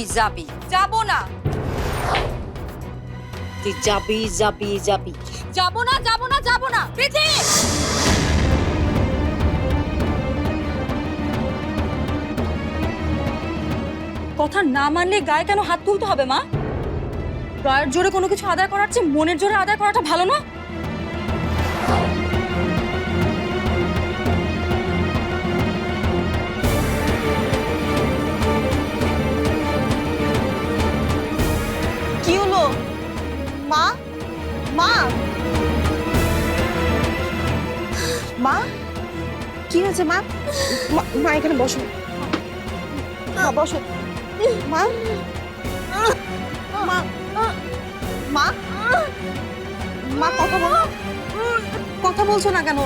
তুই যাবি। যাব না। তুই যাবি যাবি যাবি। যাব না যাব না যাব না। প্রীতি কথা না মানলে গায়ে কেন হাত তুলতে হবে মা? গায়ের জোরে কোনো কিছু আদায় করার চেয়ে মনের জোরে আদায় করাটা ভালো না? মা, মা- এখানে বসো। মা বসো। মা মা মা মা, কথা বলো। কথা বলছো না কেন?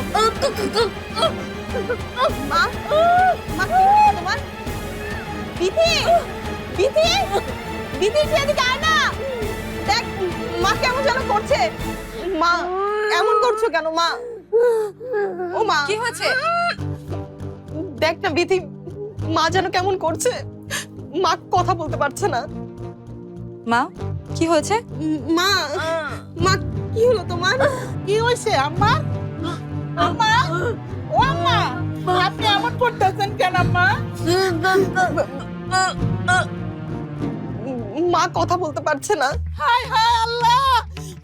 মা না। দেখ, মা কেমন করছে। মা করছ কেন মা? ও মা। কি হয়েছে? দেখ না বিধি মা যেন কেমন করছে মা কথা বলতে পারছে না। মা কি হয়েছে? মা মা কি হলো তোমার? কি হয়েছে আম্মা? আম্মা? ও আম্মা আপনি এমন করতেছেন কেন আম্মা? মা কথা বলতে পারছে না। হায় হায় আল্লাহ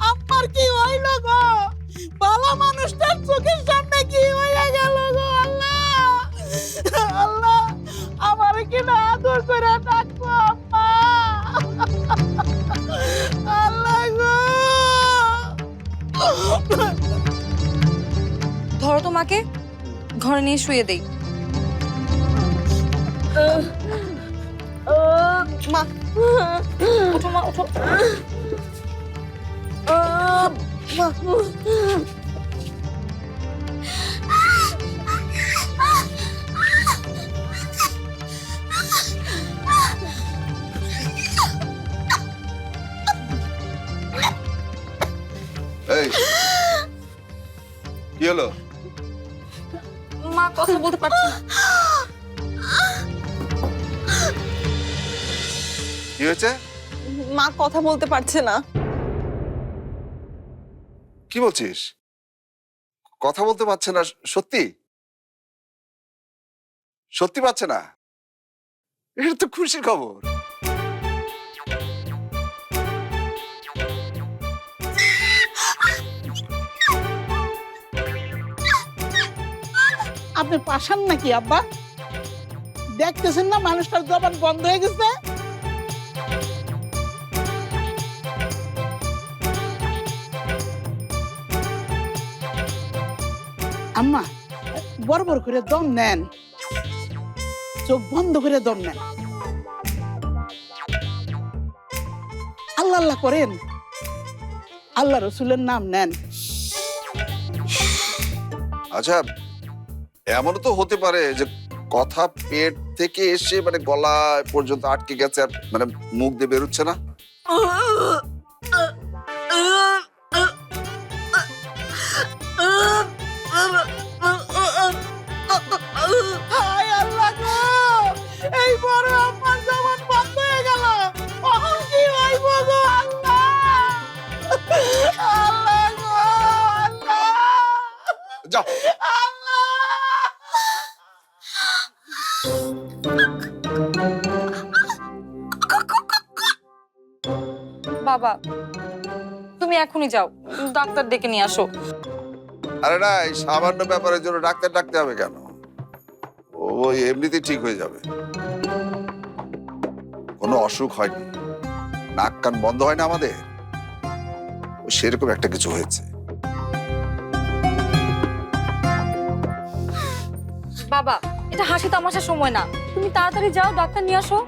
আম্মার কি হইল গো? ভালো মানুষটার চোখের সামনে কি হয়ে গেল গো? ধরো তো মাকে ঘরে নিয়ে শুয়ে দেই। কি হলো? মা কথা বলতে পারছি না। কি হয়েছে? মা কথা বলতে পারছে না। কি বলছিস? কথা বলতে পারছে না সত্যি? সত্যি পাচ্ছে না? এটা তো খুশির খবর। আপনি পাশান নাকি, আব্বা? দেখতেছেন না মানুষটার জবান বন্ধ হয়ে গেছে? আম্মা, বড় বড় করে দম নেন। চোখ বন্ধ করে দম নেন। আল্লাহ আল্লাহ করেন। আল্লাহ রসুলের নাম নেন। আচ্ছা এমনও তো হতে পারে যে কথা পেট থেকে এসে মানে গলা পর্যন্ত আটকে গেছে আর মানে মুখ দিয়ে বেরোচ্ছে না? বাবা। তুমি এখনই যাও ডাক্তার ডেকে নিয়ে আসো। আরে না এই সামান্য ব্যাপারের জন্য ডাক্তার ডাকতে হবে কেন? ও এমনিতে ঠিক হয়ে যাবে। কোনো অসুখ হয়নি। নাক কান বন্ধ হয় না আমাদের? ও সেরকম একটা কিছু হয়েছে। বাবা এটা হাসি তামাশার সময় না। তুমি তাড়াতাড়ি যাও ডাক্তার নিয়ে আসো।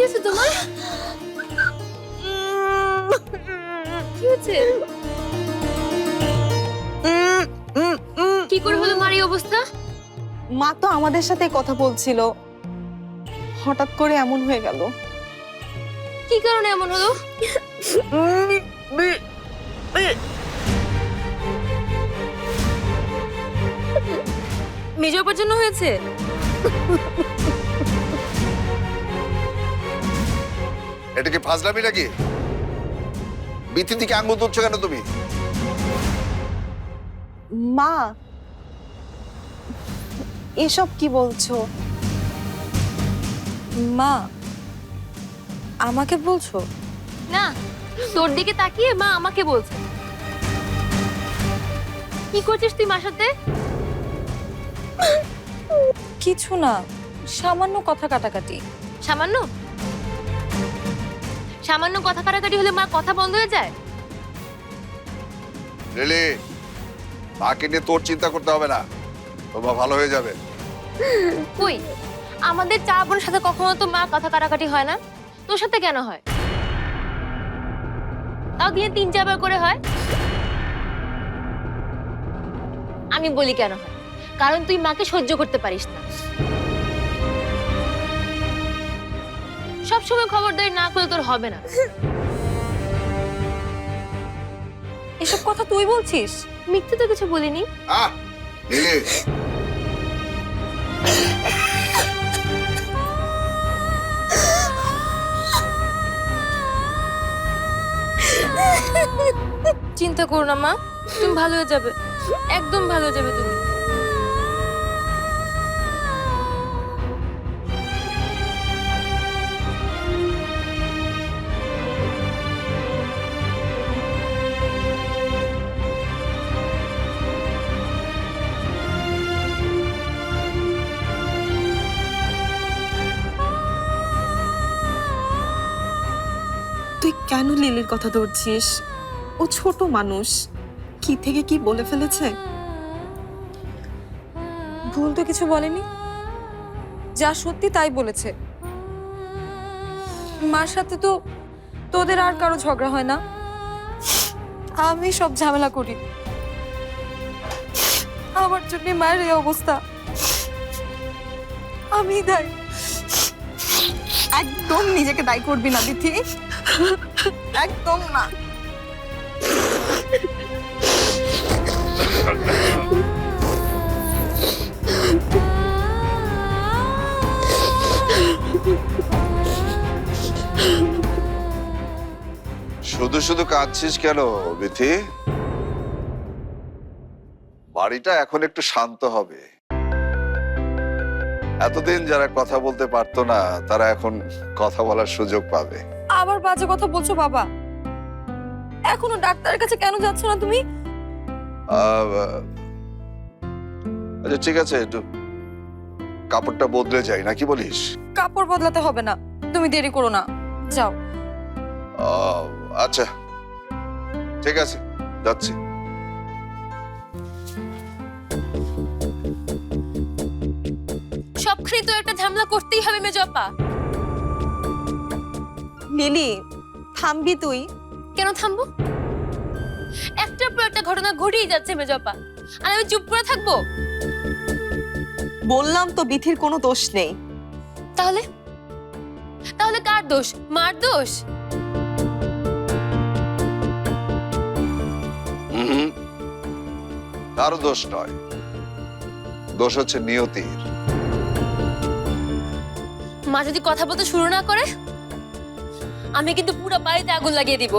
হয়েছে তোমার? কি হয়েছে কি করে হলো মার এই অবস্থা? মা তো আমাদের সাথে কথা বলছিল। হঠাৎ করে এমন হয়ে গেল। কি কারণে এমন হলো? মেজবাবার জন্য হয়েছে? এটা কি ফাজলামি নাকি? বিথির দিকে আঙুল তুলছো কেন তুমি? মা এসব কি বলছো? মা আমাকে বলছো? না তোর দিকে তাকিয়ে মা আমাকে বলছে। কি করছিস তুই মার সাথে? কিছু না সামান্য কথা কাটাকাটি। সামান্য? সামান্য কথা কাটাকাটি হলে মা কথা বন্ধ হয়ে যায়? লিলি মাকে নিয়ে তোর চিন্তা করতে হবে না। তোমার ভালো হয়ে যাবে। কই? আমাদের চার বোনের সাথে কখনো তো মা কথা কাটাকাটি হয় না? তোর সাথে কেন হয়? তাও দিনে তিন চারবার করে হয়? আমি বলি কেন হয়? কারণ তুই মাকে সহ্য করতে পারিস না। সবসময় খবরদারি না করলে তোর হবে না। এসব কথা তুই বলছিস? মিথ্যে তো কিছু বলিনি। আহ লিলি চিন্তা করো না মা। তুমি ভালো হয়ে যাবে। একদম ভালো হয়ে যাবে তুমি। কেন লিলির কথা ধরছিস? ও ছোট মানুষ। কি থেকে কি বলে ফেলেছে? ভুল তো কিছু বলেনি। যা সত্যি তাই বলেছে। মার সাথে তো তোদের আর কারও ঝগড়া হয় না। আমি সব ঝামেলা করি। আমার জন্য মায়ের এই অবস্থা। আমি দায়। একদম নিজেকে দায়ী করবি না দিথি। একদম না। শুধু শুধু কাঁদছিস কেন বিথি বাড়িটা এখন একটু শান্ত হবে। এতদিন যারা কথা বলতে পারতো না তারা এখন কথা বলার সুযোগ পাবে। আবার বাজে কথা বলছো বাবা। এখনও ডাক্তারের কাছে কেন যাচ্ছ না তুমি? আচ্ছা ঠিক আছে একটু কাপড়টা বদলে যাই নাকি বলিস? কাপড় বদলাতে হবে না তুমি দেরি করো না যাও। আচ্ছা ঠিক আছে যাচ্ছি। সবখানে তো একটা ঝামেলা করতেই হবে মেজপা লিলি থামবি তুই? কেন থামবো? একটার পর একটা ঘটনা ঘটেই যাচ্ছে মেজপা আর আমি চুপ করে থাকব? বললাম তো বিথির কোনো দোষ নেই। তাহলে? তাহলে কার দোষ? মার দোষ? হুম তারও দোষ নয়। দোষ হচ্ছে নিয়তির। মা যদি কথা বলতে শুরু না করে, আমি কিন্তু পুরো বাড়িতে আগুন লাগিয়ে দিব।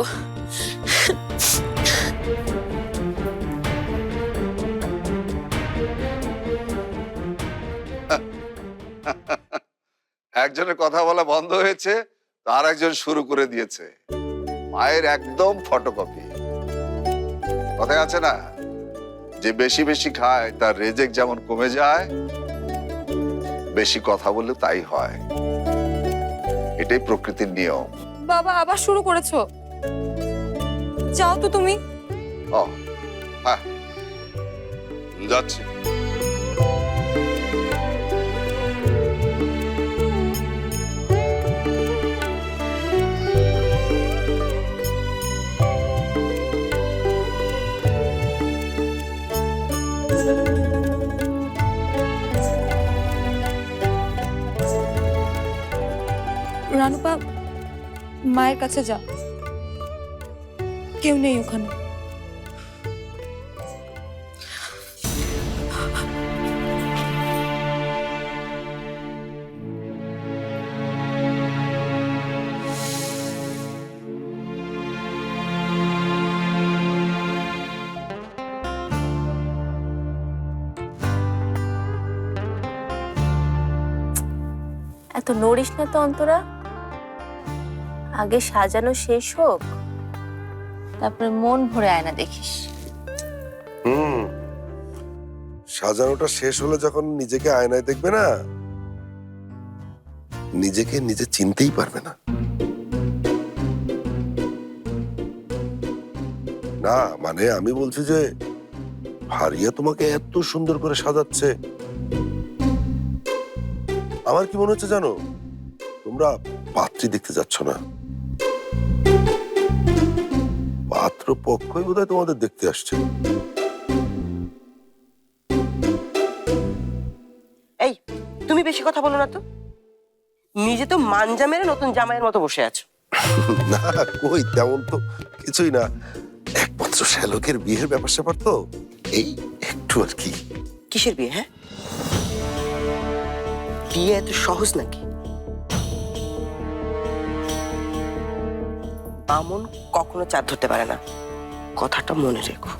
একজনের কথা বলা বন্ধ হয়েছে, তার একজন শুরু করে দিয়েছে। মায়ের একদম ফটোকপি কথায় আছে না, যে বেশি বেশি খায়, তার রেজেক যেমন কমে যায় বেশি কথা বললে তাই হয়। এটাই প্রকৃতির নিয়ম। বাবা আবার শুরু করেছ? যাও তো তুমি। ও হ্যাঁ। যাচ্ছি। রানুপা মায়ের কাছে যা। কেউ নেই ওখানে। এত নড়িস না তো অন্তরা। আগে সাজানো শেষ হোক, তারপরে মন ভরে আয়না দেখিস। হুম। সাজানোটা শেষ হলে যখন নিজেকে আয়নায় দেখবে না, নিজেকে নিজে চিনতেই পারবে না। না মানে আমি বলছি যে ভারিয়া তোমাকে এত সুন্দর করে সাজাচ্ছে। আমার কি মনে হচ্ছে জানো? তোমরা পাত্রী দেখতে যাচ্ছ না। পাত্র পক্ষই বোধহয় তোমাদের দেখতে আসছে। এই তুমি বেশি কথা বলো না তো। নিজে তো মানজা মেরে নতুন জামাইয়ের মতো বসে আছো। না কই তেমন তো কিছুই না। একমাত্র শ্যালকের বিয়ের ব্যাপার স্যাপার তো এই একটু আর কি। কিসের বিয়ে হ্যাঁ? বিয়ে এত সহজ নাকি? বামন কখনো চাঁদ ধরতে পারে না। কথাটা মনে রেখো।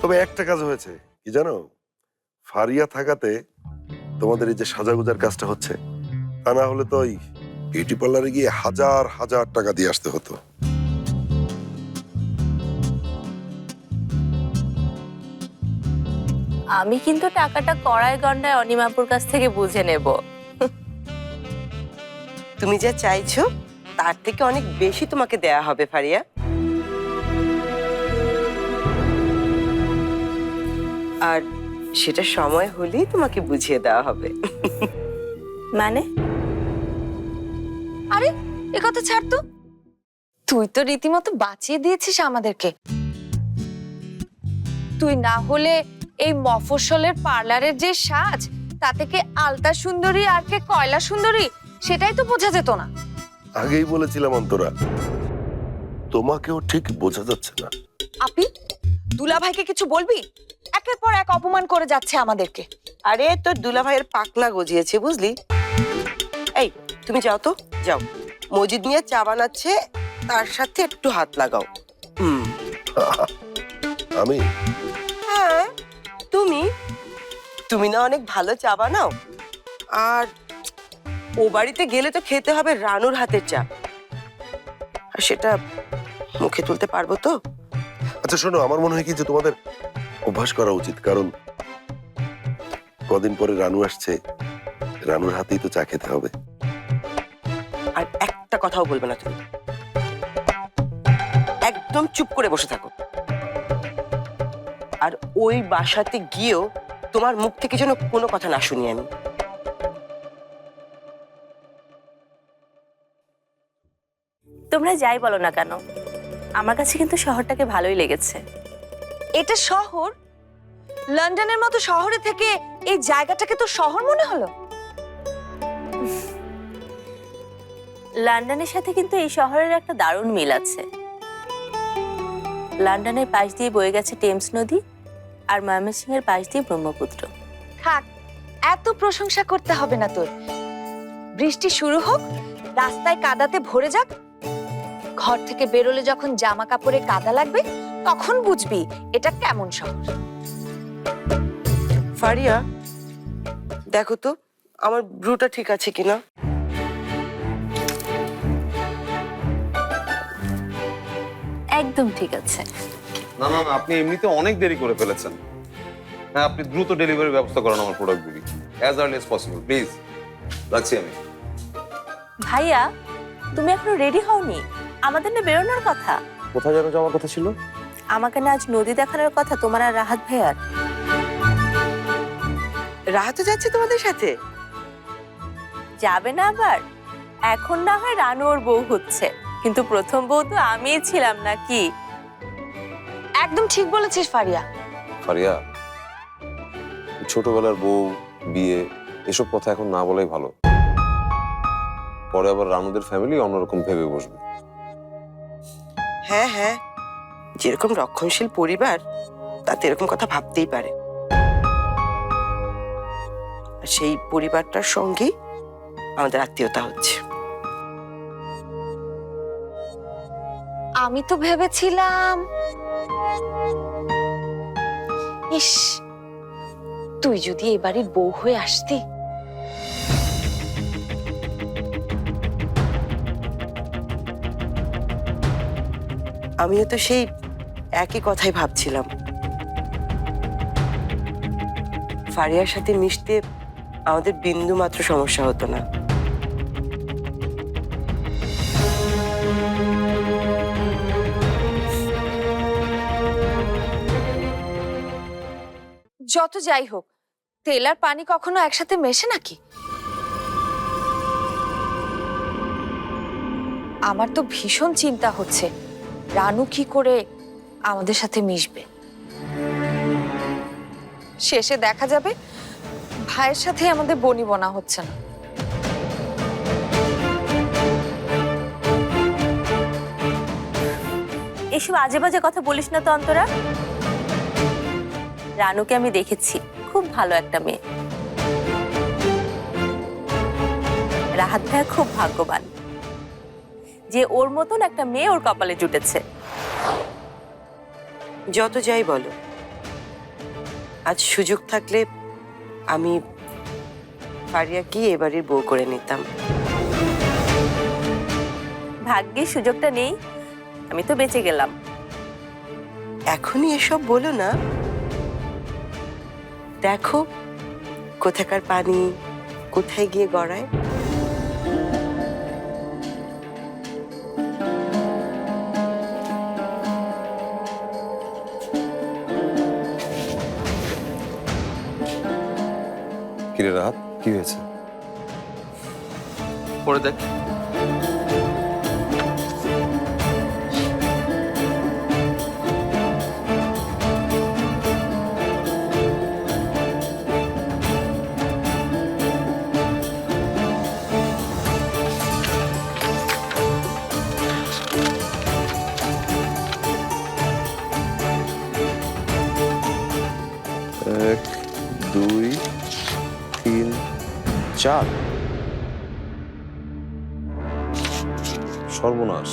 তবে একটা কাজ হয়েছে, কি জানো? ফারিয়া থাকাতে তোমাদের এই যে সাজাগুজার কাজটা হচ্ছে, তা না হলে তো ওই বিউটি পার্লারে গিয়ে হাজার হাজার টাকা দিয়ে আসতে হতো। আমি কিন্তু টাকাটা কড়াই গন্ডায় অনিমাপুর কাছ থেকে বুঝে নেব। তুমি যা চাইছো তার থেকে অনেক বেশি তোমাকে দেয়া হবে ফারিয়া। আর সেটা সময় হলেই তোমাকে বুঝিয়ে দেওয়া হবে। মানে? আরে এ কথা ছাড় তো। তুই তো রীতিমতো বাঁচিয়ে দিয়েছিস আমাদেরকে। তুই না হলে এই মফস্বলের পার্লারের যে সাজ তা থেকে আলতা সুন্দরী আর কে কয়লা সুন্দরী? সেটাই তো বোঝা যেত না। আগেই বলেছিলাম অন্তরা তোমাকেও ঠিক বোঝা যাচ্ছে না। আপি দুলাভাইকে কিছু বলবি? একের পর এক অপমান করে যাচ্ছে আমাদেরকে। আরে তোর দুলা ভাইয়ের পাকনা গজিয়েছে বুঝলি? এই তুমি যাও তো যাও। মজিদ নিয়ে চা বানাচ্ছে তার সাথে একটু হাত লাগাও। হুম। আমি? হ্যাঁ। তুমি? তুমি না অনেক ভালো চা বানাও। আর ও বাড়িতে গেলে তো খেতে হবে রানুর হাতের চা। আর সেটা মুখে তুলতে পারব তো? আচ্ছা শোনো আমার মনে হয় কি যে তোমাদের অভ্যাস করা উচিত। কারণ কদিন পরে রানু আসছে রানুর হাতেই তো চা খেতে হবে। আর একটা কথাও বলবে না তুমি। একদম চুপ করে বসে থাকো। আর ওই বাসাতে গিয়েও তোমার মুখ থেকে যেন কোনো কথা না শুনি আমি। তোমরা যাই বলো না কেন আমার কাছে কিন্তু শহরটাকে ভালোই লেগেছে। এটা শহর? লন্ডনের মতো শহরে থেকে এই জায়গাটাকে তো শহর মনে হলো? লন্ডনের সাথে কিন্তু এই শহরের একটা দারুণ মিল আছে। লন্ডনের পাশ দিয়ে বয়ে গেছে টেমস নদী আর ময়মনসিংহের পাশ দিয়ে ব্রহ্মপুত্র। থাক এত প্রশংসা করতে হবে না তোর। বৃষ্টি শুরু হোক রাস্তায় কাদাতে ভরে যাক। ঘর থেকে বেরোলে যখন জামা কাপড়ে কাদা লাগবে তখন বুঝবি এটা কেমন শহর। ফারিয়া দেখো তো আমার ব্রুটা ঠিক আছে কিনা? একদম ঠিক আছে। না না না আপনি এমনিতে অনেক দেরি করে ফেলেছেন। হ্যাঁ আপনি দ্রুত ডেলিভারি ব্যবস্থা করেন আমার প্রোডাক্টগুলি as early as possible please রাখছি আমি। ভাইয়া তুমি এখনও রেডি হওনি? আমাদের না বেরোনোর কথা। কোথায় যেন যাওয়ার কথা ছিল? আমাকে না আজ নদী দেখানোর কথা তোমার আর রাহাত ভাইয়ার। রাহাতও যাচ্ছে তোমাদের সাথে? যাবে না আবার। এখন না হয় রানু ওর বউ হচ্ছে। কিন্তু প্রথম বউ তো আমিই ছিলাম নাকি? একদম ঠিক বলেছিস ফারিয়া। ফারিয়া ছোটবেলার বউ বিয়ে এসব কথা এখন না বলাই ভালো। পরে আবার রানুদের ফ্যামিলি অন্যরকম ভেবে বসবে। হ্যাঁ হ্যাঁ যেরকম রক্ষণশীল পরিবার তাতে এরকম কথা ভাবতেই পারে। আর সেই পরিবারটার সঙ্গেই আমাদের আত্মীয়তা হচ্ছে। আমি তো ভেবেছিলাম। ইস, তুই যদি এ বাড়ির বউ হয়ে আসতি। আমিও তো সেই একই কথাই ভাবছিলাম। ফারিয়ার সাথে মিশতে আমাদের বিন্দু মাত্র সমস্যা হতো না। যত যাই হোক, তেল আর পানি কখনো একসাথে মেশে নাকি? আমার তো ভীষণ চিন্তা হচ্ছে, রানু কি করে আমাদের সাথে মিশবে? শেষে দেখা যাবে, ভাইয়ের সাথে আমাদের বনি বনা হচ্ছে না। এসব আজে বাজে কথা বলিস না তো, অন্তরা। রানুকে আমি দেখেছি। খুব ভালো একটা মেয়ে। রাহাত ভাইয়া খুব ভাগ্যবান। যে ওর মতন একটা মেয়ে ওর কপালে জুটেছে। যত যাই বলো। আজ সুযোগ থাকলে আমি ফারিয়াকে এবারের বউ করে নিতাম। ভাগ্যের সুযোগটা নেই। আমি তো বেঁচে গেলাম। এখনই এসব বলো না। দেখো কোথাকার পানি কোথায় গিয়ে গড়ায়। কিরে রাহাত কি হয়েছে? পরে দেখ। চার। সর্বনাশ।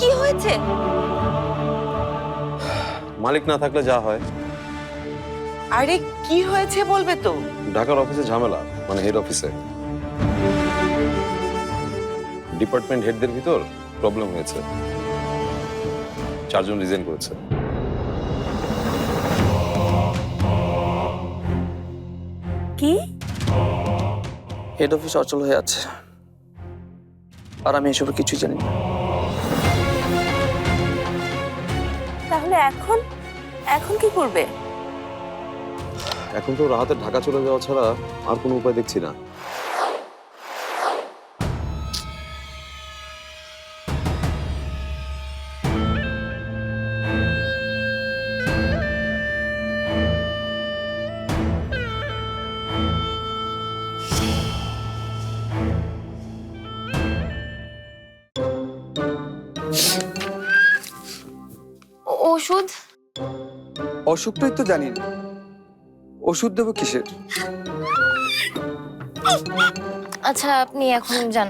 কি হয়েছে? মালিক না থাকলে যা হয়। আরে কি হয়েছে বলবে তো? ঢাকার অফিসে ঝামেলা মানে হেড অফিসে ডিপার্টমেন্ট হেডদের ভিতর প্রবলেম হয়েছে। চারজন রিজাইন করেছে। কি? হেড অফিস অচল হয়ে আছে। আর আমি এসব কিছুই জানি না। তাহলে এখন? এখন কি করবে? এখন তো রাহাতের ঢাকা চলে যাওয়া ছাড়া আর কোনো উপায় দেখছি না। অসুখটাই তো জানি না। ওষুধ দেবো কিসের? আচ্ছা আপনি এখন যান।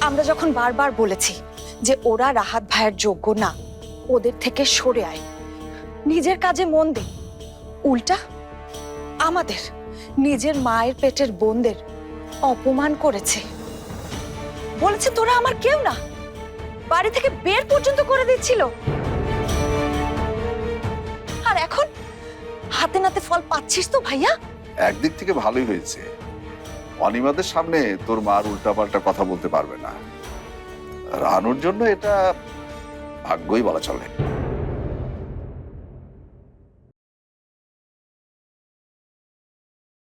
আমরা যখন বারবার বলেছি যে ওরা রাহাত ভাইয়ের যোগ্য না ওদের থেকে সরে আয়। নিজের কাজে মন দে। উল্টা আমাদের নিজের মায়ের পেটের বোনদের অপমান করেছে। বলেছে তোরা আমার কেউ না। বাড়ি থেকে বের পর্যন্ত করে দিচ্ছিল। এখন? হাতে নাতে ফল পাচ্ছিস তো ভাইয়া? একদিক থেকে ভালোই হয়েছে। অনিমাদের সামনে তোর মার উল্টাপাল্টা কথা বলতে পারবে না। রানুর জন্য এটা ভাগ্যই বলা চলে।